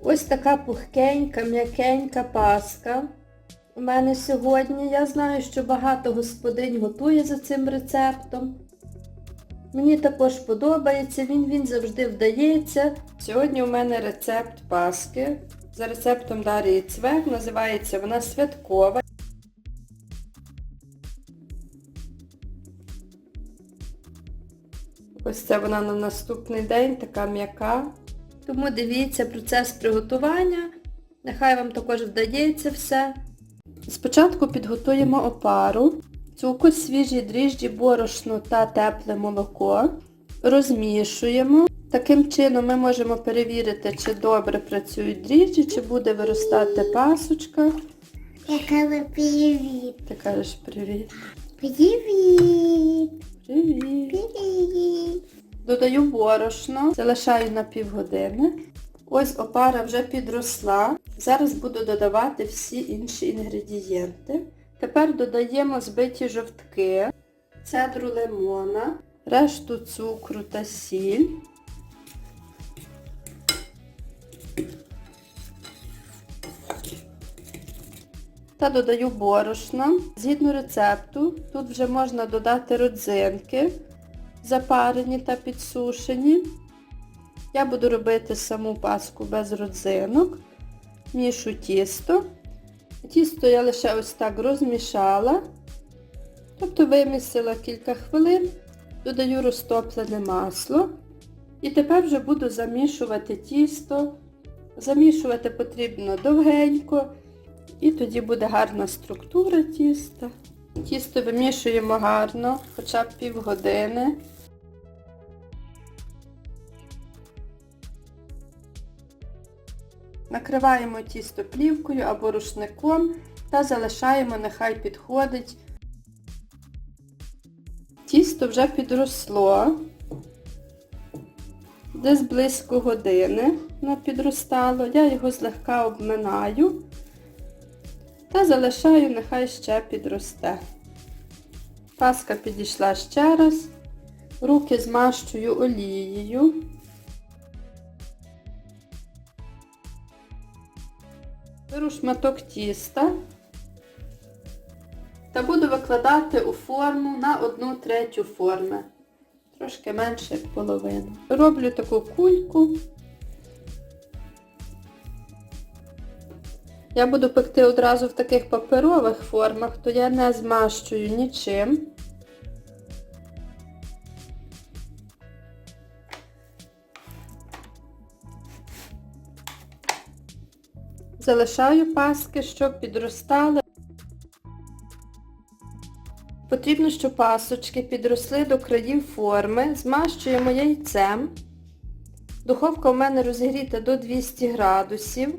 Ось така пухкенька, м'якенька паска. У мене сьогодні. Я знаю, що багато господинь готує за цим рецептом. Мені також подобається, він, він завжди вдається. Сьогодні у мене рецепт паски. За рецептом Дарії Цвек. Називається вона святкова. Ось це вона на наступний день, така м'яка. Тому дивіться процес приготування. Нехай вам також вдається все. Спочатку підготуємо опару, цукор, свіжі дріжджі, борошно та тепле молоко. Розмішуємо. Таким чином ми можемо перевірити, чи добре працюють дріжджі, чи буде виростати пасочка. Яка ви привіт. Ти кажеш привіт. Привіт. Привіт. Привіт. Додаю борошно, залишаю на півгодини. Ось опара вже підросла. Зараз буду додавати всі інші інгредієнти. Тепер додаємо збиті жовтки, цедру лимона, решту цукру та сіль. Та додаю борошно. Згідно рецепту, тут вже можна додати родзинки, запарені та підсушені. Я буду робити саму паску без родзинок. Мішу тісто. Тісто я лише ось так розмішала. Тобто вимісила кілька хвилин, додаю розтоплене масло. І тепер вже буду замішувати тісто. Замішувати потрібно довгенько. І тоді буде гарна структура тіста. Тісто вимішуємо гарно, хоча б півгодини. Накриваємо тісто плівкою або рушником та залишаємо, нехай підходить. Тісто вже підросло. Десь близько години воно підростало. Я його злегка обминаю та залишаю, нехай ще підросте. Паска підійшла ще раз. Руки змащую олією. Беру шматок тіста та буду викладати у форму на 1 третю форми. Трошки менше як половину. Роблю таку кульку. Я буду пекти одразу в таких паперових формах, то я не змащую нічим. Залишаю паски, щоб підростали. Потрібно, щоб пасочки підросли до країв форми. Змащуємо яйцем. Духовка у мене розігріта до 200 градусів.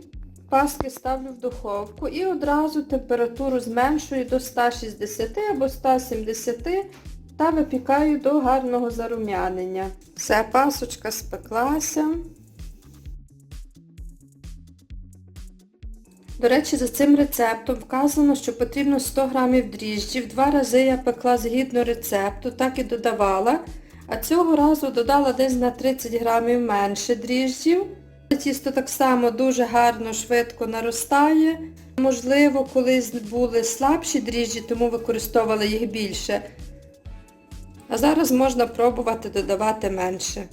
Паски ставлю в духовку і одразу температуру зменшую до 160 або 170 та випікаю до гарного зарум'янення. Все, пасочка спеклася. До речі, за цим рецептом вказано, що потрібно 100 г дріжджів. Два рази я пекла згідно рецепту, так і додавала. А цього разу додала десь на 30 грамів менше дріжджів. Тісто так само дуже гарно, швидко наростає. Можливо, колись були слабші дріжджі, тому використовувала їх більше. А зараз можна пробувати додавати менше.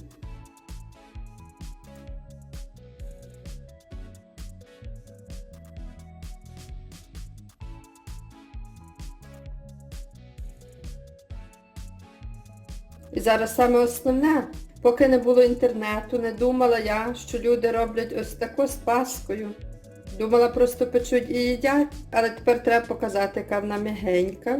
І зараз саме основне, поки не було інтернету, не думала я, що люди роблять ось таку з паскою. Думала, просто печуть і їдять, але тепер треба показати, яка вона м'ягенька.